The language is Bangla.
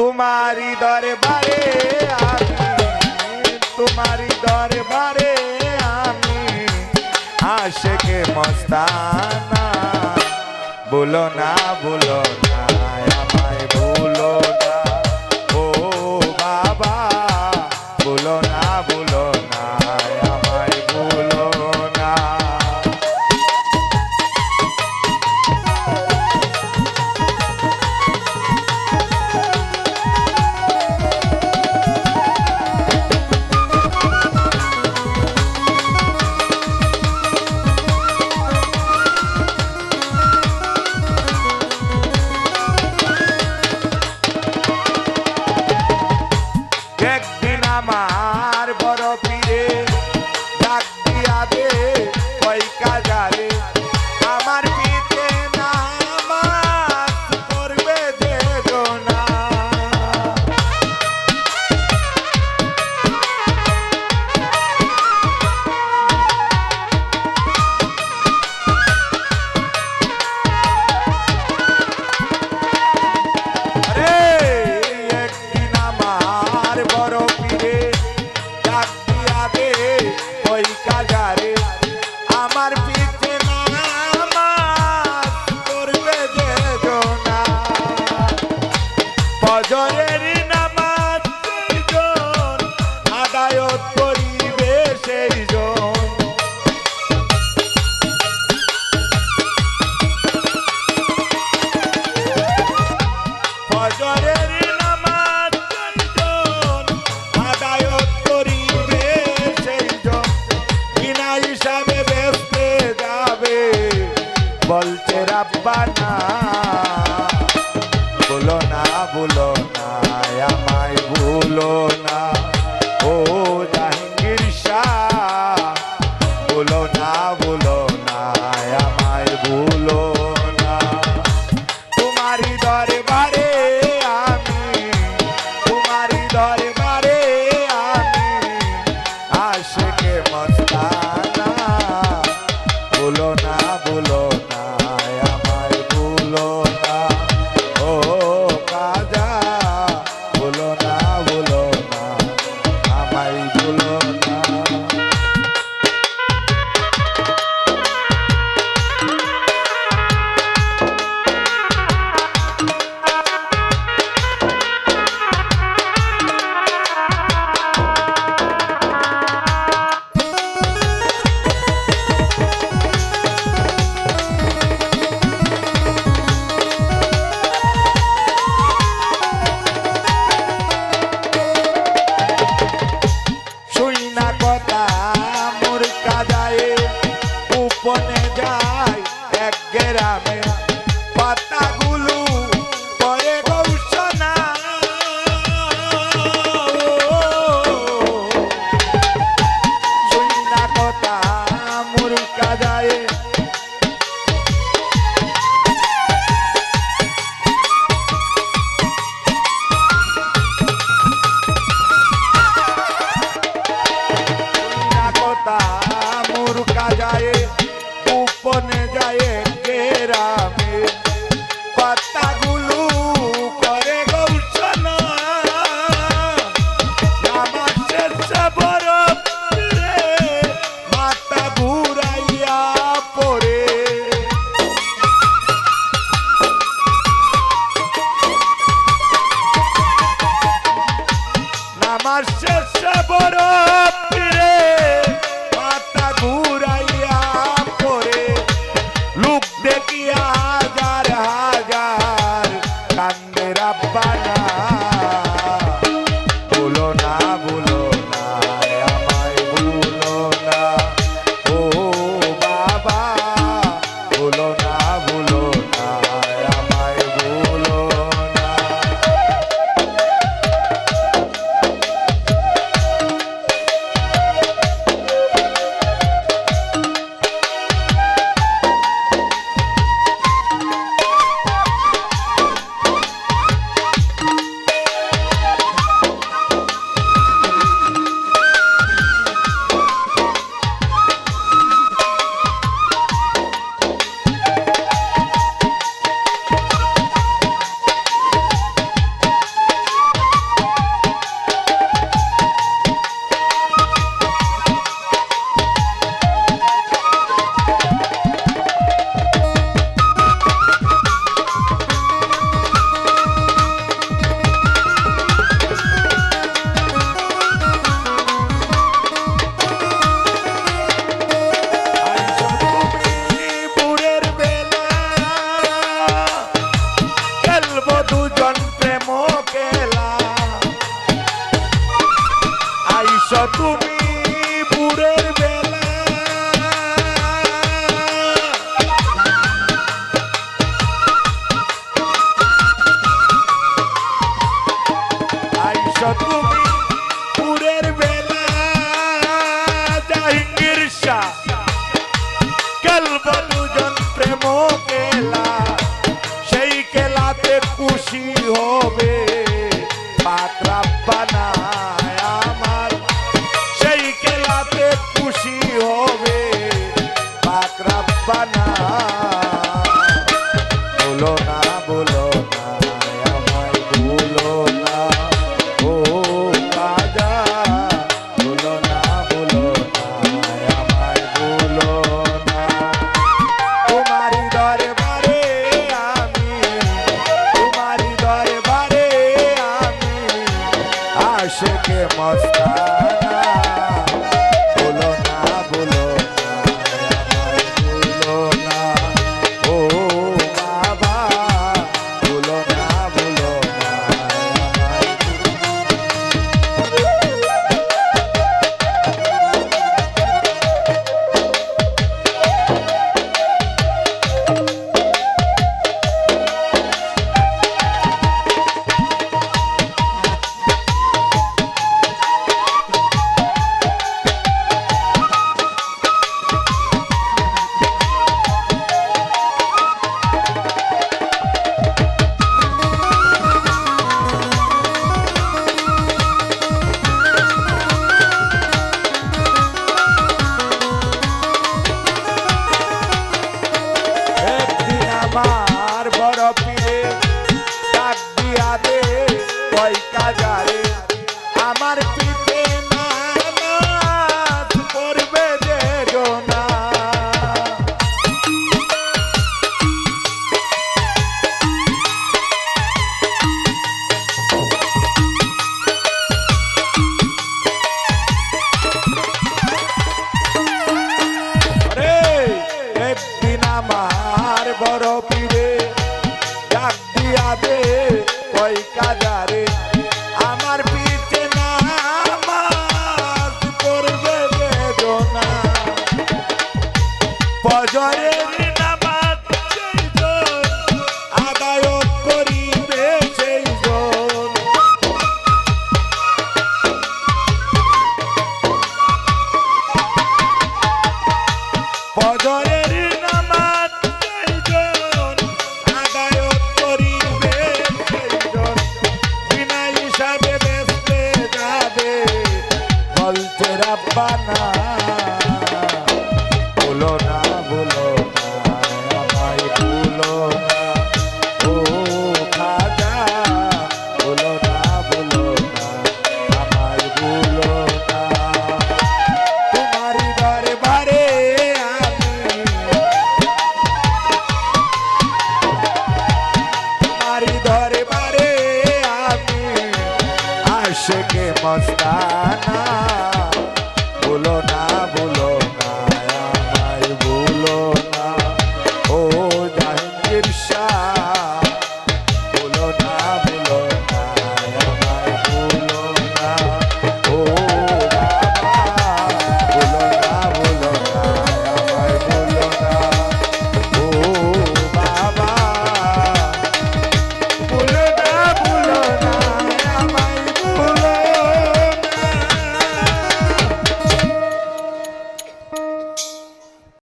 তোমারি দরবারে আমি, তোমারি দরবারে আমি। আশেকে মস্তানা বলো না বলো না, আমায় বলো না। ও বাবা বলো না Valerina. colocar bye banana. আমার ফজরের মস্তানা বলো না